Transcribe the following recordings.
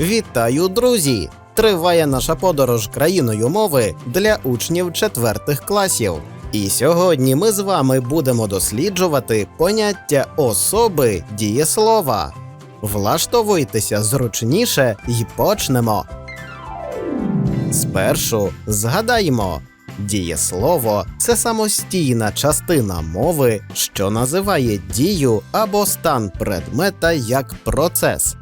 Вітаю, друзі! Триває наша подорож країною мови для учнів четвертих класів. І сьогодні ми з вами будемо досліджувати поняття особи дієслова. Влаштовуйтеся зручніше і почнемо. Спершу згадаємо, дієслово це самостійна частина мови, що називає дію або стан предмета як процес.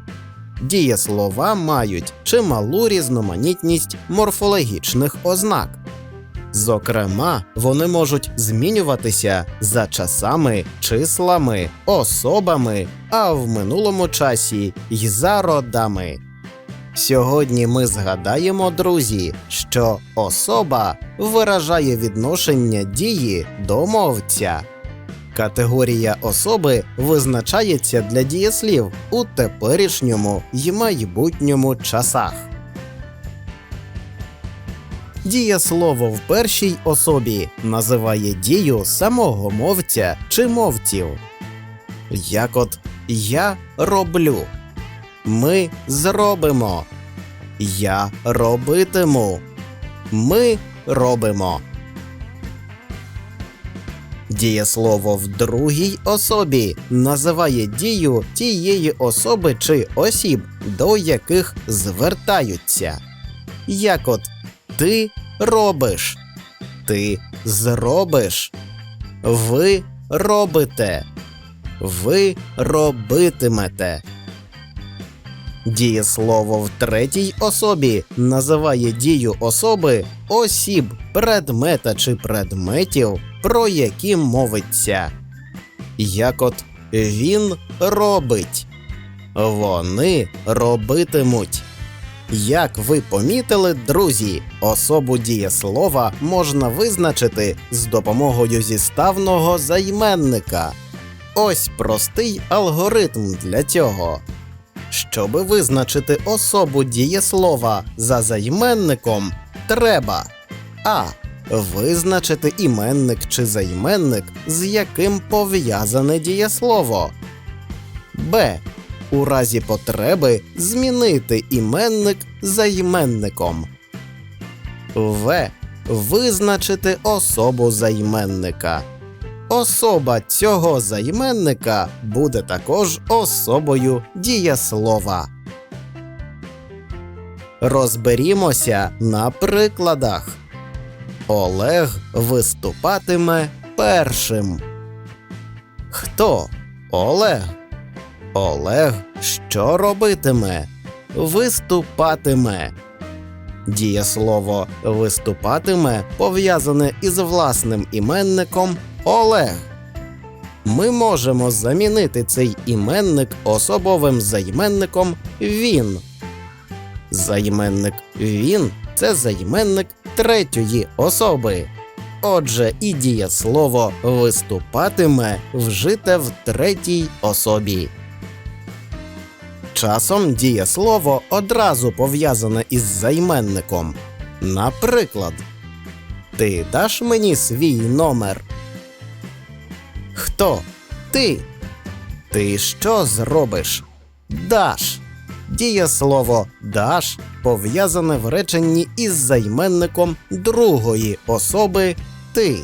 Дієслова мають чималу різноманітність морфологічних ознак. Зокрема, вони можуть змінюватися за часами, числами, особами, а в минулому часі й за родами. Сьогодні ми згадаємо, друзі, що особа виражає відношення дії до мовця. Категорія особи визначається для дієслів у теперішньому й майбутньому часах. Дієслово в першій особі називає дію самого мовця чи мовців. Як от я роблю, ми зробимо, я робитиму, ми робимо. Дієслово в другій особі називає дію тієї особи чи осіб, до яких звертаються. Як от ти робиш, ти зробиш, ви робите, ви робитимете. Дієслово в третій особі називає дію особи осіб, предмета чи предметів, про які мовиться. Як от він робить, вони робитимуть. Як ви помітили, друзі, особу дієслова можна визначити з допомогою зіставного займенника. Ось простий алгоритм для цього. Щоби визначити особу дієслова за займенником, треба а. Визначити іменник чи займенник, з яким пов'язане дієслово. Б. У разі потреби змінити іменник займенником. В. Визначити особу займенника. Особа цього займенника буде також особою дієслова. Розберімося на прикладах. Олег виступатиме першим. Хто? Олег. Олег що робитиме? Виступатиме. Дієслово виступатиме пов'язане із власним іменником Олег. Ми можемо замінити цей іменник особовим займенником він. Займенник він це займенник третьої особи. Отже, і дієслово виступатиме вжите в третій особі. Часом дієслово одразу пов'язане із займенником. Наприклад, Ти даш мені свій номер. Хто? Ти. Ти що зробиш? Даш. Дієслово даш пов'язане в реченні із займенником другої особи ти.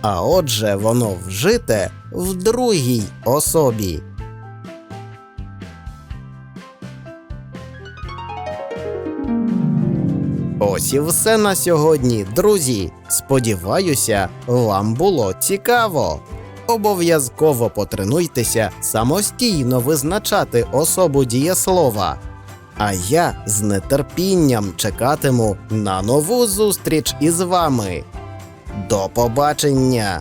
А отже, воно вжите в другій особі. Ось і все на сьогодні, друзі. Сподіваюся, вам було цікаво. Обов'язково потренуйтеся самостійно визначати особу дієслова. А я з нетерпінням чекатиму на нову зустріч із вами. До побачення!